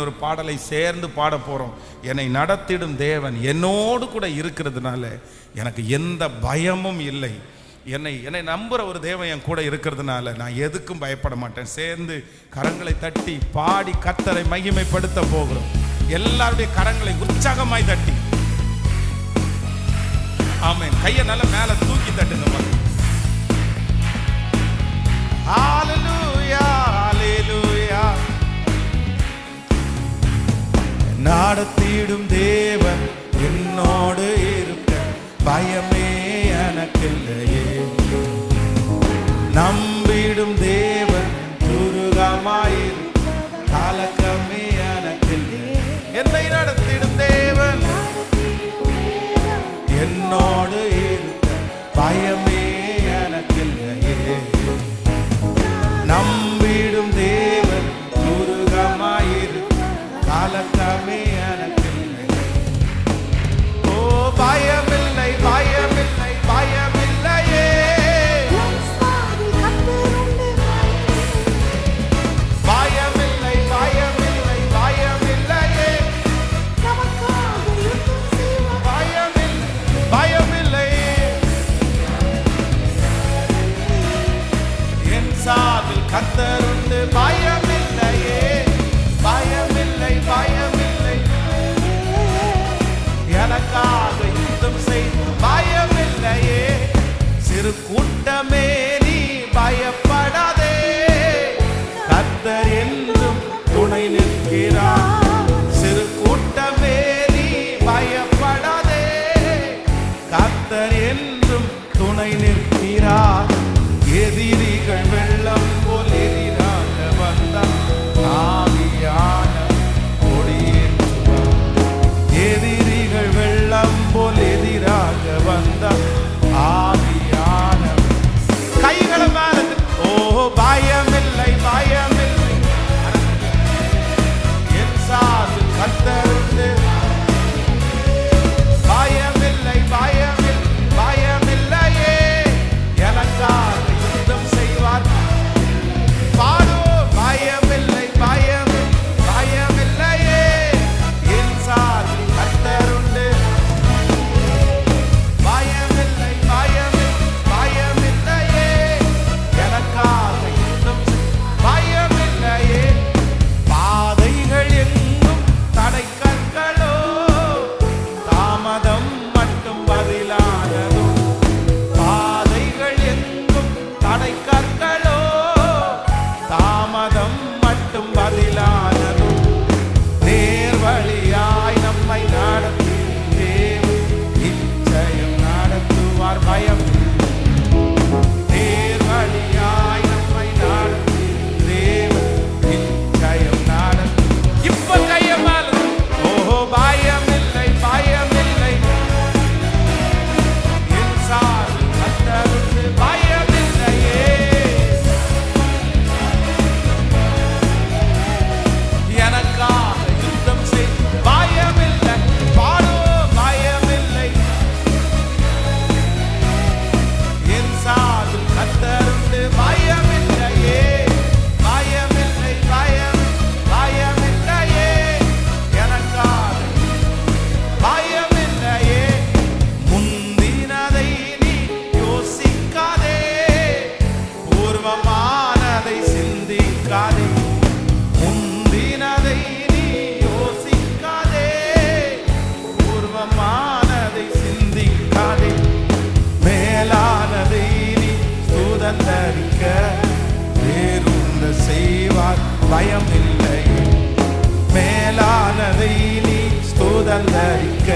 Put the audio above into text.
ஒரு பாடலை சேர்ந்து பாட போகிறோம் என்னை நடத்திடும் தேவன் என்னோடு கூட இருக்கிறதுனால எனக்கு எந்த பயமும் இல்லை. என்னை என்னை நம்புகிற ஒரு தேவன் என் கூட இருக்கிறதுனால நான் எதுக்கும் பயப்பட மாட்டேன். சேர்ந்து கரங்களை தட்டி பாடி கத்தரை மகிமைப்படுத்த போகிறோம். எல்லாருடைய கரங்களை உற்சாகமாய் தட்டி. ஆமென். கையை நல்லா மேலே தூக்கி தட்டுங்க பாருங்க. நடத்திடும் தேவன் என்னோடு இருக்க. பயமே எனக்கில்லையே. நம்பிடும் தேவன் துருகமாயிருக்க. கலக்கமே எனக்கில்லை என்னை நடத்திடும் தேவன் என்னோடு இருக்க. பயமே கத்தருண்டு பயம் சமமானதை சிந்திக்காதே. மேலானதை நீ சுதந்தரிக்க. வேறுள்ள செய்வார் பயம் இல்லை மேலானதை நீ சுதந்தரிக்க.